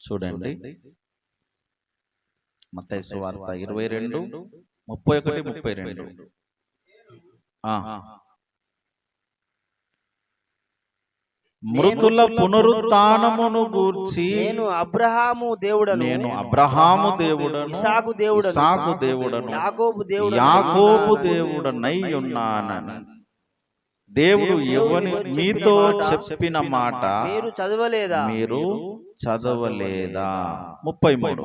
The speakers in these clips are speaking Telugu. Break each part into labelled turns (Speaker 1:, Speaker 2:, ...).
Speaker 1: చూడండి. మత్తయి సువార్త ఇరవై రెండు ముప్పై ఒకటి ముప్పై రెండు. మృతుల పునరుత్నమును గూర్చి
Speaker 2: నేను అబ్రహాము దేవుడను
Speaker 1: నేను అబ్రహాము దేవుడను
Speaker 2: ఇసాకు దేవుడను
Speaker 1: ఇసాకు దేవుడను
Speaker 2: యాకోబు దేవుడు
Speaker 1: యాకోబు దేవుడనై ఉన్నానని దేవుడు ఎవని మీతో చెప్పిన మాట
Speaker 2: మీరు చదవలేదా?
Speaker 1: మీరు చదవలేదా? ముప్పై మూడు.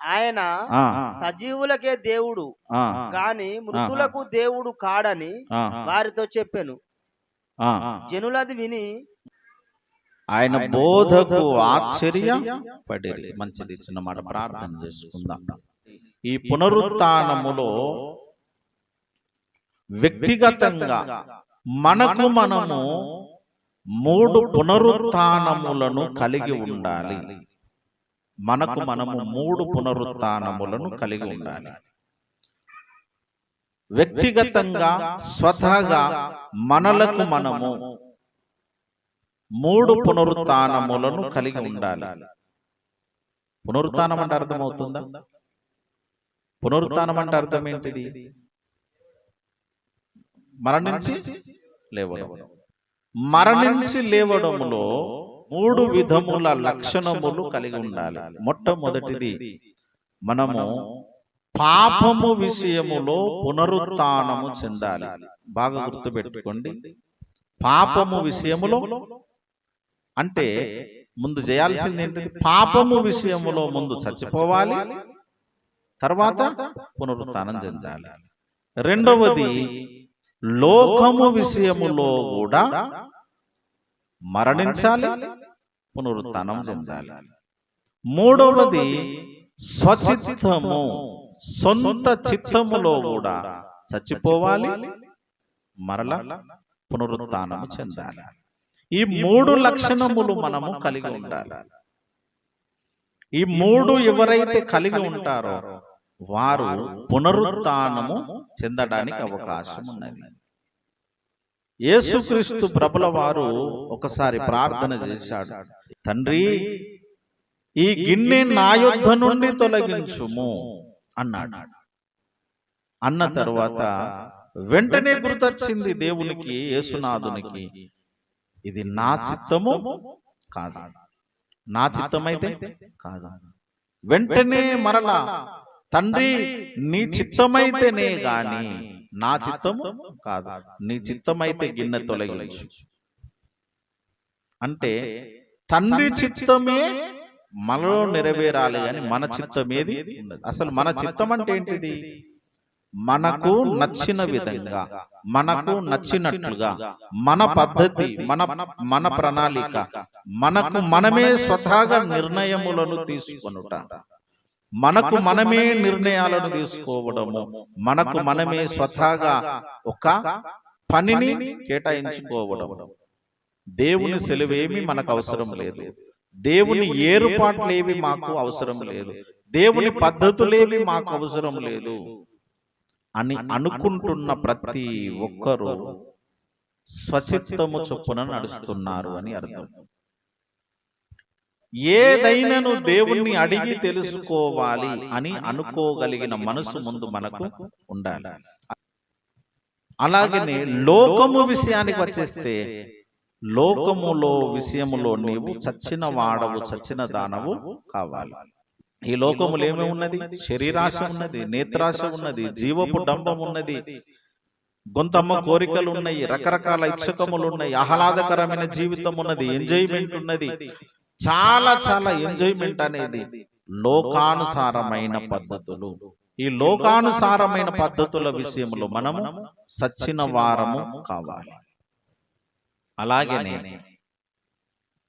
Speaker 2: ఆయన
Speaker 1: ఆ,
Speaker 2: సజీవులకే దేవుడు గాని మృతులకు దేవుడు కాడని వారితో చెప్పాను.
Speaker 1: ఆ.
Speaker 2: జనులది విని
Speaker 1: ఆయన బోధకు ఆశ్చర్య పడిరి. మంచిది చిన్న మాట ప్రార్థన చేసుకుందాం. ఈ పునరుత్నములో వ్యక్తిగతంగా మనకు మనము మూడు పునరుత్నములను కలిగి ఉండాలి. మనకు మనము మూడు పునరుత్నములను కలిగి ఉండాలి. వ్యక్తిగతంగా స్వతహాగా మనలకు మనము మూడు పునరుత్నములను కలిగి ఉండాలి. పునరుత్నం అంటే అర్థమవుతుందా? పునరుత్నం అంటే అర్థం ఏంటిది మరణించి లేవడం. మరణించి లేవడములో మూడు విధముల లక్షణములు కలిగి ఉండాలి. మొట్టమొదటిది మనము పాపము విషయములో పునరుత్నము చెందాలి. బాగా గుర్తుపెట్టుకోండి. పాపము విషయములో అంటే ముందు చేయాల్సింది ఏంటిది? పాపము విషయములో ముందు చచ్చిపోవాలి. తర్వాత పునరుత్నం చెందాలి. రెండవది లోకము విషయములో కూడా మరణించాలి పునరుత్నం చెందాలి. మూడవది స్వచిత్తము సొంత చిత్తములో కూడా చచ్చిపోవాలి మరల పునరుత్నము చెందాలి. ఈ మూడు లక్షణములు మనము కలిగి ఉండాలి. ఈ మూడు ఎవరైతే కలిగి ఉంటారో వారు పునరుత్నము చెందడానికి అవకాశం ఉన్నది. యేసుక్రీస్తు ప్రభుల వారు ఒకసారి ప్రార్థన చేశాడు. తండ్రి ఈ గిన్నె నా యొద్ధ నుండి తొలగించుము అన్నాడు. అన్న తర్వాత వెంటనే గుర్తొచ్చింది దేవునికి యేసునాథునికి ఇది నా చిత్తము కాదు. నా చిత్తమైతే కాదు. వెంటనే మరలా తండ్రి నీ చిత్తమైతేనే గాని నా చిత్తము కాదు. నీ చిత్తమైతే గిన్నె తొలగించు. అంటే తండ్రి చిత్తమే మనలో నెరవేరాలి అని మన చిత్తం ఏది. అసలు మన చిత్తం అంటే ఏంటిది? మనకు నచ్చిన విధంగా మనకు నచ్చినట్లుగా మన పద్ధతి మన మన ప్రణాళిక మనకు మనమే స్వతహాగా నిర్ణయములను తీసుకొనుట. మనకు మనమే నిర్ణయాలను తీసుకోవడము. మనకు మనమే స్వతహాగా ఒక పనిని కేటాయించుకోవడం దేవుని సెలవేమి మనకు అవసరం లేదు. దేవుని ఏర్పాట్లేవి మాకు అవసరం లేదు. దేవుని పద్ధతులేవి మాకు అవసరం లేదు. అని అనుకుంటున్న ప్రతి ఒక్కరూ స్వచిత్తము చొప్పున నడుస్తున్నారు అని అర్థం. ఏదైనాను దేవుణ్ణి అడిగి తెలుసుకోవాలి అని అనుకోగలిగిన మనసు ముందు మనకు ఉండాలి. అలాగనే లోకము విషయానికి వచ్చేస్తే లోకములో విషయములో నీవు చచ్చిన వాడవు చచ్చిన దానవు కావాలి. ఈ లోకములో ఏమి ఉన్నది? శరీరాశ ఉన్నది నేత్రాశ ఉన్నది జీవపు డంబం ఉన్నది గొంతమ్మ కోరికలు ఉన్నాయి రకరకాల ఇచ్చకములు ఉన్నాయి ఆహ్లాదకరమైన జీవితం ఉన్నది ఎంజాయ్మెంట్ ఉన్నది. చాలా చాలా ఎంజాయ్మెంట్ అనేది లోకానుసారమైన పద్ధతులు. ఈ లోకానుసారమైన పద్ధతుల విషయంలో మనము సచ్చిన వారము కావాలి. అలాగనే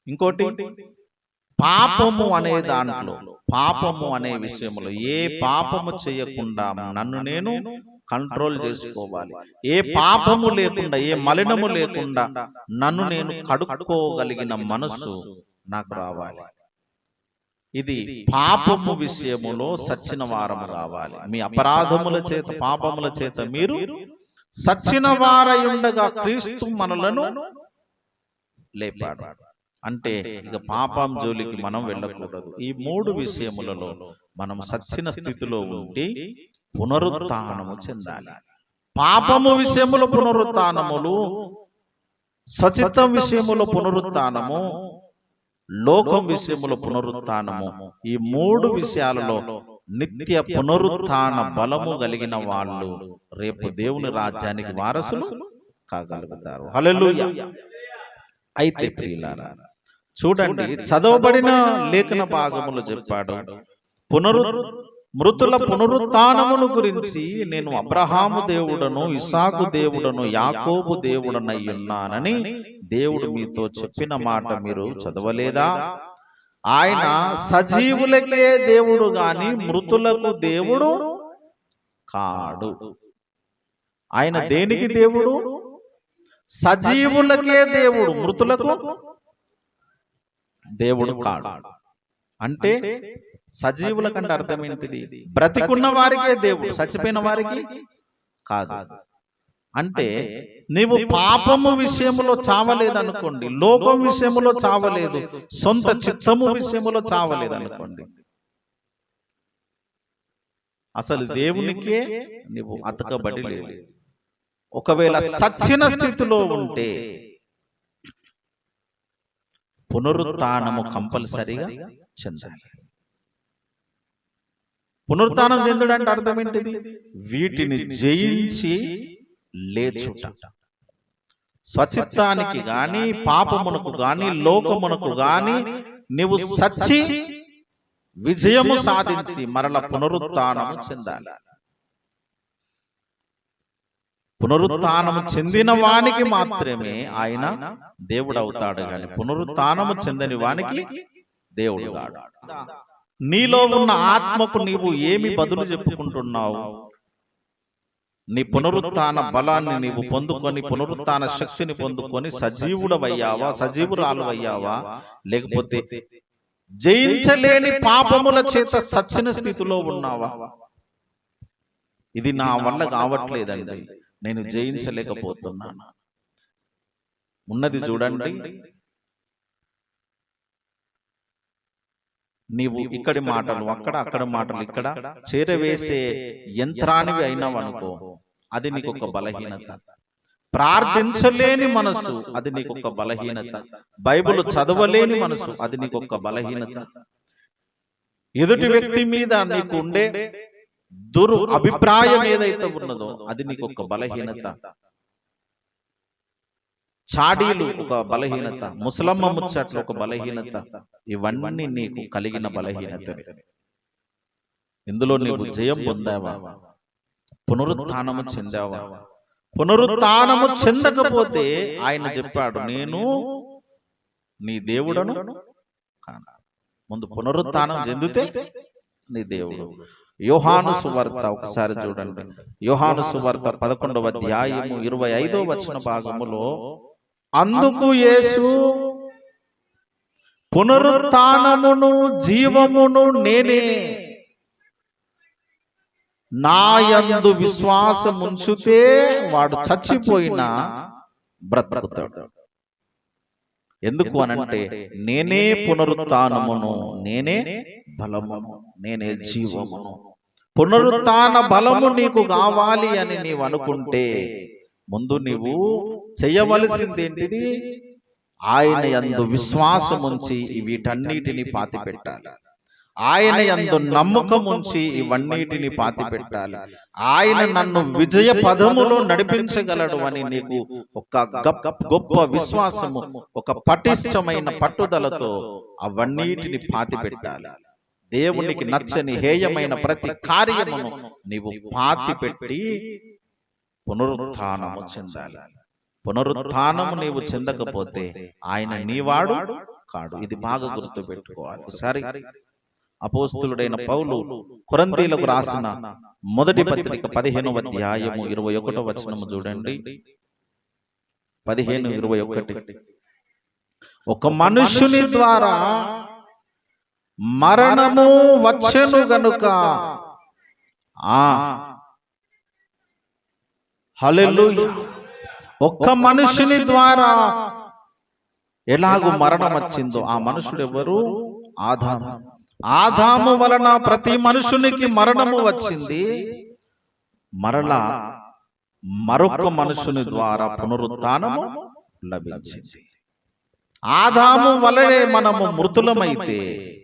Speaker 1: ఇంకోటి పాపము అనే దాంట్లో పాపము అనే విషయంలో ఏ పాపము చేయకుండా నన్ను నేను కంట్రోల్ చేసుకోవాలి. ఏ పాపము లేకుండా ఏ మలినము లేకుండా నన్ను నేను కడుక్కోగలిగిన మనస్సు నాకు రావాలి. ఇది పాపము విషయములో సచ్చిన వారము రావాలి. మీ అపరాధముల చేత పాపముల చేత మీరు సచ్చిన వారయుండగా క్రీస్తు మనలను లేపాడు. అంటే ఇక పాపం జోలికి మనం వెళ్ళకూడదు. ఈ మూడు విషయములలో మనం సచ్చిన స్థితిలో ఉండి పునరుత్నము చెందాలి. పాపము విషయములో పునరుత్నములు సచిత్తం విషయములో పునరుత్నము లోకం విషయములో పునరుత్నము. ఈ మూడు విషయాలలో నిత్య పునరుత్థాన బలము కలిగిన వాళ్ళు. రేపు దేవుని రాజ్యానికి వారసులు కాగలుగుతారు. హల్లెలూయా. అయితే ప్రియులారా చూడండి చదవబడిన లేఖన భాగములు చెప్పాడు. పునరు మృతుల పునరుత్నమును గురించి నేను అబ్రహాము దేవుడను ఇసాకు దేవుడను యాకోబు దేవుడనై ఉన్నానని దేవుడు మీతో చెప్పిన మాట మీరు చదవలేదా? ఆయన సజీవులకే దేవుడు గాని మృతులకు దేవుడు కాడు. ఆయన దేనికి దేవుడు? సజీవులకే దేవుడు మృతులకు దేవుడు కాడు. అంటే సజీవుల కంటే అర్థం ఏంటిది బ్రతికున్న వారికే దేవుడు చచ్చిపోయిన వారికి కాదు. అంటే నీవు పాపము విషయములో చావలేదు అనుకోండి లోకం విషయములో చావలేదు సొంత చిత్తము విషయములో చావలేదు. అనుకోండి అసలు దేవునికే నీవు అతకబడి లేదు ఒకవేళ సచ్చిన స్థితిలో ఉంటే పునరుత్నము కంపల్సరిగా చెందాలి. పునరుత్నం చెందుడు అంటే అర్థం ఏంటిది? వీటిని జయించి లేచుట. స్వచిత్తానికి గాని పాపమునకు గాని లోకమునకు గాని నీవు సచ్చి విజయము సాధించి మరల పునరుత్నము చెందాలి. పునరుత్నము చెందిన వానికి మాత్రమే ఆయన దేవుడు అవుతాడు కానీ పునరుత్నము చెందని వానికి దేవుడు కాడు నీలో ఉన్న ఆత్మకు నీవు ఏమి బదులు చెప్పుకుంటున్నావు? నీ పునరుత్న బలాన్ని నీవు పొందుకొని పునరుత్న శక్తిని పొందుకొని సజీవుడవయ్యావా? సజీవురాలు అయ్యావా లేకపోతే జయించలేని పాపముల చేత సచ్చిన స్థితిలో ఉన్నావా? ఇది నా వల్ల కావట్లేదండి. నేను జయించలేకపోతున్నాను. ఉన్నది చూడండి. నీవు ఇక్కడి మాటలు అక్కడ అక్కడ మాటలు ఇక్కడ చేరవేసే యంత్రానివి అయినావు అనుకో అది నీకు ఒక బలహీనత. ప్రార్థించలేని మనసు అది నీకు ఒక బలహీనత. బైబిల్ చదవలేని మనసు అది నీకు ఒక బలహీనత. ఎదుటి వ్యక్తి మీద నీకు ఉండే దురు అభిప్రాయం ఏదైతే ఉన్నదో అది నీకు ఒక బలహీనత. చాడీలు ఒక బలహీనత. ముసలమ్మ ముచ్చట్లు ఒక బలహీనత. ఇవన్నీ నీకు కలిగిన బలహీనత ఇందులో నీవు జయం పొందావా? పునరుత్నము చెందావా? పునరుత్నము చెందకపోతే ఆయన చెప్పాడు నేను నీ దేవుడను. ముందు పునరుత్నం చెందితే నీ దేవుడు. యోహాను సువార్త ఒకసారి చూడండి. యోహాను సువార్త పదకొండవ అధ్యాయము ఇరవై ఐదో వచ్చిన భాగములో అందుకు యేసు పునరుత్నమును జీవమును నేనే నాయందు విశ్వాసం ఉంచితే వాడు చచ్చిపోయినా బ్రతుకుతాడు. ఎందుకు అనంటే నేనే పునరుత్నమును నేనే బలమును నేనే జీవమును. పునరుత్న బలము నీకు కావాలి అని నీవు అనుకుంటే ముందు నీవు చేయవలసింది ఏంటిది? ఆయన యందు విశ్వాసం ఉంచి వీటన్నిటిని పాతి పెట్టాలి. ఆయన యందు నమ్మకం ఉంచి ఇవన్నిటిని పాతి పెట్టాలి. ఆయన నన్ను విజయ పదములో నడిపించగలడు అని నీకు ఒక గప్- గొప్ప విశ్వాసము ఒక పటిష్టమైన పట్టుదలతో అవన్నిటిని పాతి పెట్టాలి. దేవునికి నచ్చని హేయమైన ప్రతి కార్యమును నీవు పాతి పెట్టి పునరుత్నము చెందాలి. పునరుత్నము నీవు చెందకపోతే ఆయన నీవాడు కాడు. ఇది బాగా గుర్తు పెట్టుకోవాలి సరే అపోస్తులుడైన పౌలు కొరందీలకు రాసిన మొదటి పత్రిక పదిహేనవ అధ్యాయము ఇరవై ఒకటో వచనము చూడండి. పదిహేను ఇరవై ఒకటి. ఒక మనుషుని ద్వారా మరణము వచ్చెను గనుక. ఆ. హల్లెలూయా. ఒక్క మనుషుని ద్వారా ఎలాగూ మరణం వచ్చిందో? ఆ మనుషుడు ఎవరు? ఆదాము. ఆదాము. వలన ప్రతి మనుషునికి మరణము వచ్చింది. మరలా మరొక మనుషుని ద్వారా పునరుత్నము లభించింది. ఆదాము వలనే మనము మృతులమైతే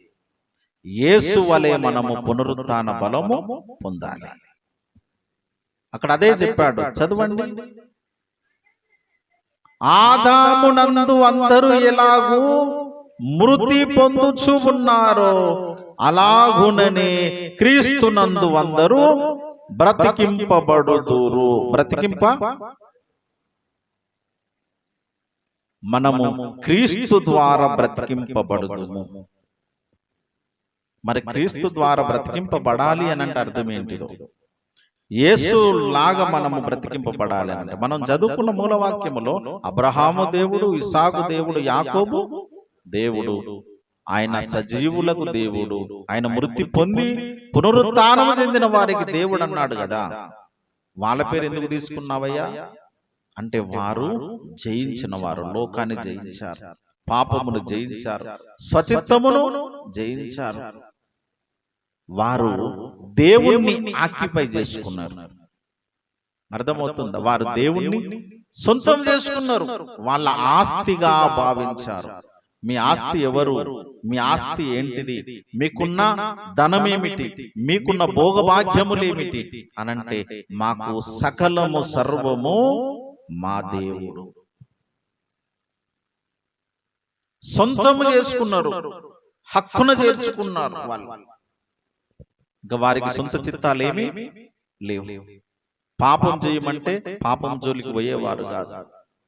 Speaker 1: యేసు వలె మనము పునరుత్న బలము పొందాలి. అక్కడ అదే చెప్పాడు చదవండి. ఆదామునందు అందరూ ఎలాగూ మృతి పొందుచు ఉన్నారో అలాగుననే క్రీస్తునందు అందరూ బ్రతికింపబడుదురు. బ్రతికింప? మనము క్రీస్తు ద్వారా బ్రతికింపబడుదుము. మరి క్రీస్తు ద్వారా బ్రతికింపబడాలి అని అంటే అర్థం ఏంటిదో యేసు లాగా మనము బ్రతికింపబడాలి అంటే మనం చదువుకున్న మూలవాక్యములో అబ్రహాము దేవుడు ఇసాకు దేవుడు యాకోబు దేవుడు. ఆయన సజీవులకు దేవుడు. ఆయన మృతి పొంది పునరుత్నము చెందిన వారికి దేవుడు అన్నాడు కదా. వాళ్ళ పేరు ఎందుకు తీసుకున్నావయ్యా? అంటే వారు జయించిన వారు లోకాన్ని జయించారు. పాపమును జయించారు. స్వచిత్తమును జయించారు. వారు దేవుణ్ణి ఆక్యుపై చేసుకున్నారు. అర్థమవుతుందా? వారు దేవుణ్ణి సొంతం చేసుకున్నారు. వాళ్ళ ఆస్తిగా భావించారు. మీ ఆస్తి ఎవరు? మీ ఆస్తి ఏంటిది? మీకున్న ధనమేమిటి? మీకున్న భోగభాగ్యములేమిటి? అనంటే మాకు సకలము సర్వము మా దేవుడు. సొంతము చేసుకున్నారు. హక్కున చేర్చుకున్నారు వాళ్ళు. ఇంకా వారికి సొంత చిత్తాలేమి లేవు. పాపం చేయమంటే పాపం జోలికి పోయేవారు కాదు.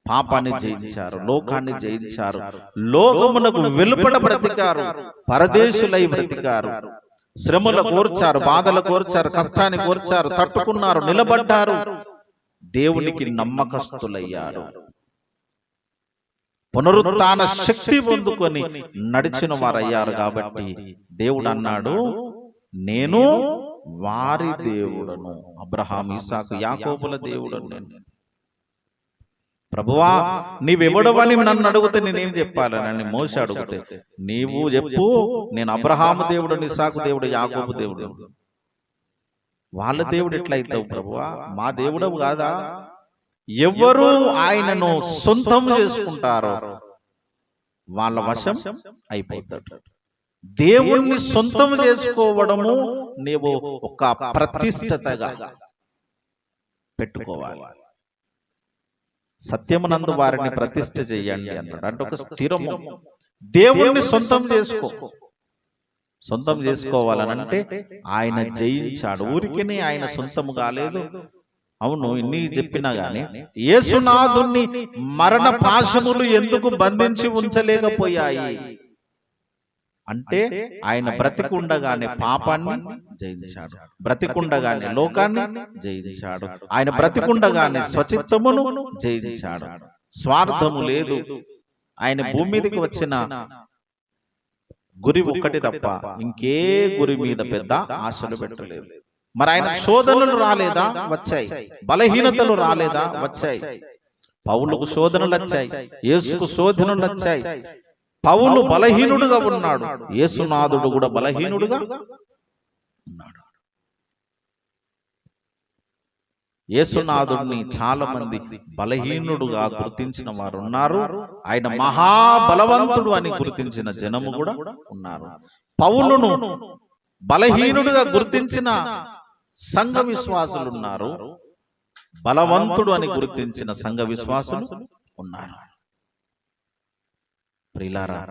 Speaker 1: పాపాన్ని జయించారు లోకాన్ని జయించారు. లోకమునకు వెలుపడ బ్రతికారు పరదేశులై బ్రతికారు. శ్రమలు కోర్చారు బాధలు కోర్చారు కష్టాన్ని కోర్చారు తట్టుకున్నారు నిలబడ్డారు. దేవునికి నమ్మకస్తులయ్యారు. పునరుత్న శక్తి పొందుకొని నడిచిన వారయ్యారు కాబట్టి దేవుడు అన్నాడు నేను వారి దేవుడను. అబ్రహాం ఇసాకు యాకోబుల దేవుడను నేను. ప్రభువా నీవెవడవని నన్ను అడిగితే నేనేం చెప్పాలని మోస అడిగితే నీవు చెప్పు నేను అబ్రహాము దేవుడు ఇసాకు దేవుడు యాకోబు దేవుడు. వాళ్ళ దేవుడు ఎట్లయితావు ప్రభువా? మా దేవుడవు కాదా? ఎవరు ఆయనను సొంతం చేసుకుంటారో వాళ్ళ వశం అయిపోతాడు దేవుణ్ణి సొంతం చేసుకోవడము నీవు ఒక ప్రతిష్టతగా పెట్టుకోవాలి. సత్యమునందు వారిని ప్రతిష్ఠ చేయండి అన్నాడు. అంటే ఒక స్థిరము. దేవుణ్ణి సొంతం చేసుకో. సొంతం చేసుకోవాలనంటే ఆయన జయించాడు. ఊరికినే ఆయన సొంతము కాలేదు అవును ఇన్ని చెప్పినా గాని యేసునాథుణ్ణి మరణ పాశములు ఎందుకు బంధించి ఉంచలేకపోయాయి? అంటే ఆయన బ్రతికుండగానే పాపాన్ని జయించాడు. బ్రతికుండగానే లోకాన్ని జయించాడు. ఆయన బ్రతికుండగానే స్వచిత్తమును జయించాడు. స్వార్థము లేదు. ఆయన భూమి మీదకి వచ్చిన గురి ఒక్కటి తప్ప ఇంకే గురి మీద పెద్ద ఆశలు పెట్టలేదు. మరి ఆయన శోధనలు రాలేదా? వచ్చాయి. బలహీనతలు రాలేదా? వచ్చాయి. పౌలుకు శోధనలు వచ్చాయి. యేసుకు శోధనలు వచ్చాయి. పౌలు బలహీనుడుగా ఉన్నాడు. యేసునాథుడు కూడా బలహీనుడుగా ఉన్నాడు. యేసునాథుడిని చాలా మంది బలహీనుడుగా గుర్తించిన వారు ఉన్నారు ఆయన మహాబలవంతుడు అని గుర్తించిన జనము కూడా ఉన్నారు. పౌలును బలహీనుడుగా గుర్తించిన సంఘ విశ్వాసులు ఉన్నారు బలవంతుడు అని గుర్తించిన సంఘ విశ్వాసులు ఉన్నారు. ప్రిలారా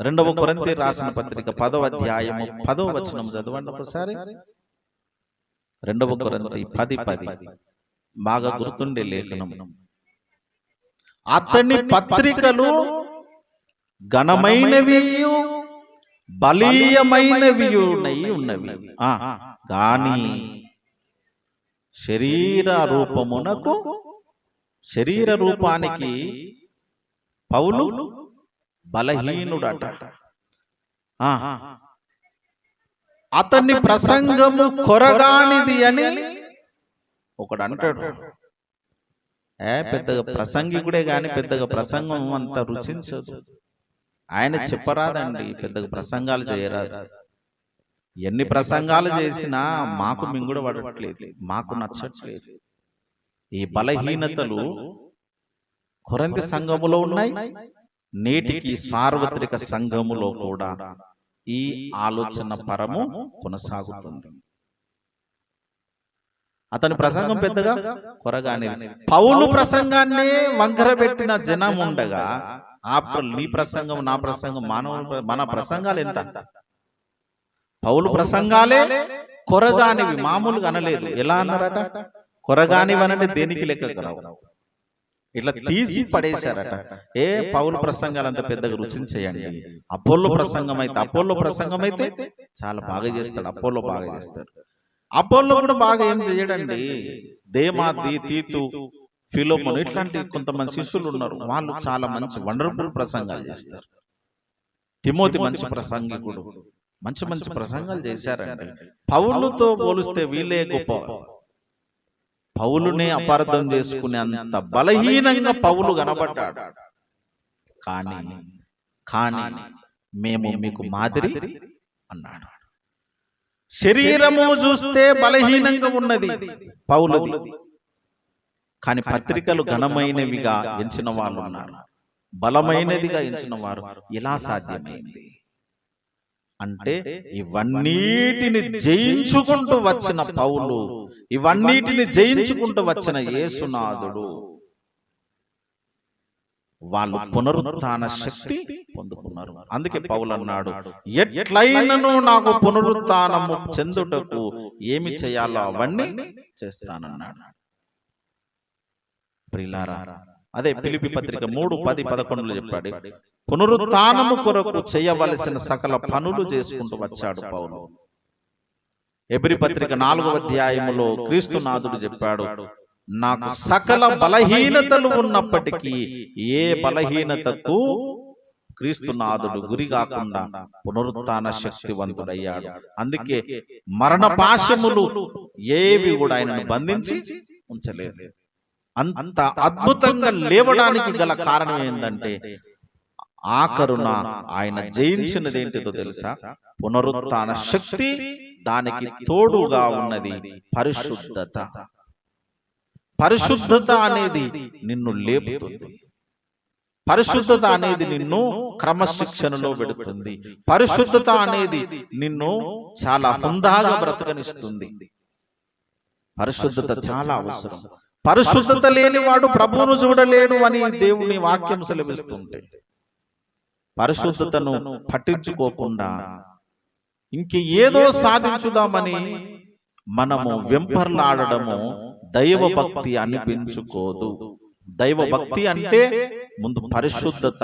Speaker 1: రెండవ కొరంతి రాసిన పత్రిక పదవ అధ్యాయము పదవ వచనం చదవండి ఒకసారి. రెండవ కొరంతి పది పది బాగా గుర్తుండే లేఖనం. అతని పత్రికలు ఘనమైనవి బలీయమైనవి ఉన్నవి. గాని శరీర రూపమునకు శరీర రూపానికి పౌలు బలహీనుడట. ఆ, అతని ప్రసంగము కొరగానిది అని ఒకడు అంటాడు. ఏ పెద్దగా ప్రసంగికుడే గాని పెద్దగా ప్రసంగం అంత రుచించదు. ఆయన చెప్పరాదండి పెద్దగా ప్రసంగాలు చేయరాదు. ఎన్ని ప్రసంగాలు చేసినా మాకు మింగుడు పడట్లేదు. మాకు నచ్చట్లేదు. ఈ బలహీనతలు కొరంతి సంఘములో ఉన్నాయి. నేటికి సార్వత్రిక సంఘములో కూడా ఈ ఆలోచన పరము కొనసాగుతుంది. అతని ప్రసంగం పెద్దగా? కొరగానే పౌలు ప్రసంగాన్ని వంకర పెట్టిన జనం ఉండగా ఆఫ్టర్ నీ ప్రసంగం నా ప్రసంగం మానవ మన ప్రసంగాలు ఎంత? పౌలు ప్రసంగాలే కొరగానివి మామూలుగా అనలేదు. ఎలా అన్నారట? కొరగానివి అనంటే దేనికి లెక్క రావు ఇట్లా తీసి పడేశారట. ఏ పౌలు ప్రసంగాలు అంత పెద్దగా రుచించేయండి. అపోల్లో ప్రసంగం అయితే అపోల్లో ప్రసంగం అయితే చాలా బాగా చేస్తాడు. అపోల్లో బాగా చేస్తాడు. అపోల్లో కూడా బాగా ఏం చేయడండి? దేమాది తీతు ఫిలోమోన్ ఇట్లాంటి కొంతమంది శిష్యులు ఉన్నారు. వాళ్ళు చాలా మంచి వండర్ఫుల్ ప్రసంగాలు చేస్తారు. తిమోతి మంచి ప్రసంగికుడు. మంచి మంచి ప్రసంగాలు చేశారండి. పౌలుతో పోలిస్తే వీళ్ళే గొప్ప పౌలునే అపార్థం చేసుకునే అంత బలహీనంగా పౌలు కనబడ్డాడు. కానీ కానీ మేము మీకు మాదిరి అన్నాడు. శరీరము చూస్తే బలహీనంగా ఉన్నది పౌలది. కానీ పత్రికలు ఘనమైనవిగా ఎంచిన వాళ్ళు ఉన్నారు. బలమైనదిగా ఎంచిన వారు ఎలా సాధ్యమైంది? అంటే ఇవన్నిటిని జయించుకుంటూ వచ్చిన పౌలు. ఇవన్నిటిని జయించుకుంటూ వచ్చిన యేసునాథుడు. వాళ్ళు పునరుత్థాన శక్తి పొందుకున్నారు. అందుకే పౌలు అన్నాడు ఎట్లయినను నాకు పునరుత్థానము చెందుటకు ఏమి చేయాలో అవన్నీ చేస్తానన్నాడు. ప్రిలారా అదే పిలిపి పత్రిక మూడు పది పదకొండులో చెప్పాడు. పునరుత్థానము కొరకు చేయవలసిన సకల పనులు చేసుకుంటూ వచ్చాడు పౌలు. ఎబ్రి పత్రిక నాలుగవ అధ్యాయములో క్రీస్తునాథుడు చెప్పాడు నాకు సకల బలహీనతలు ఉన్నప్పటికీ ఏ బలహీనతకు క్రీస్తునాథుడు గురి కాకుండా పునరుత్థాన శక్తివంతుడయ్యాడు. అందుకే మరణ పాశములు ఏవి కూడా ఆయనను బంధించి ఉంచలేదు. అంత అద్భుతంగా లేవడానికి గల కారణం ఏంటంటే ఆఖరున ఆయన జయించినది ఏంటిదో తెలుసా? పునరుత్థాన శక్తి దానికి తోడుగా ఉన్నది పరిశుద్ధత. పరిశుద్ధత. అనేది నిన్ను లేపుతుంది. పరిశుద్ధత అనేది నిన్ను క్రమశిక్షణలో పెడుతుంది. పరిశుద్ధత అనేది నిన్ను చాలా హుందాగా బ్రతకనిస్తుంది. పరిశుద్ధత చాలా అవసరం. పరిశుద్ధత లేనివాడు ప్రభువును చూడలేడు అని దేవుని వాక్యం సెలవిస్తుంటే పరిశుద్ధతను పట్టించుకోకుండా ఇంక ఏదో సాధించుదామని మనము వెంపర్లాడము దైవ భక్తి అనిపించుకోదు. దైవ భక్తి అంటే ముందు పరిశుద్ధత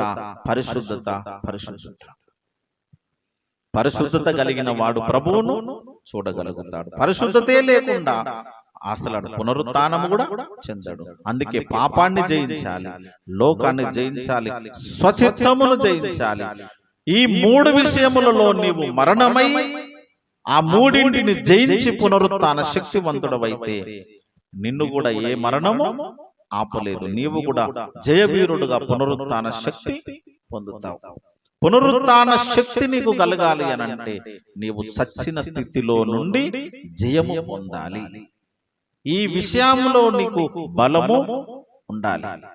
Speaker 1: పరిశుద్ధత పరిశుద్ధత. పరిశుద్ధత కలిగిన వాడు ప్రభువును చూడగలుగుతాడు. పరిశుద్ధతే లేకుండా అసలు పునరుత్నము కూడా చెందాడు. అందుకే పాపాన్ని జయించాలి లోకాన్ని జయించాలి స్వచిత్తమును జయించాలి. ఈ మూడు విషయములలో నీవు మరణమై ఆ మూడింటిని జయించి పునరుత్న శక్తివంతుడవైతే నిన్ను కూడా ఏ మరణము ఆపలేదు. నీవు కూడా జయవీరుడుగా పునరుత్న శక్తి పొందుతావు. పునరుత్న శక్తి నీకు కలగాలి అని అంటే నీవు సచ్చిన స్థితిలో నుండి జయము పొందాలి. ఈ విషయంలో నీకు బలము ఉండాలి.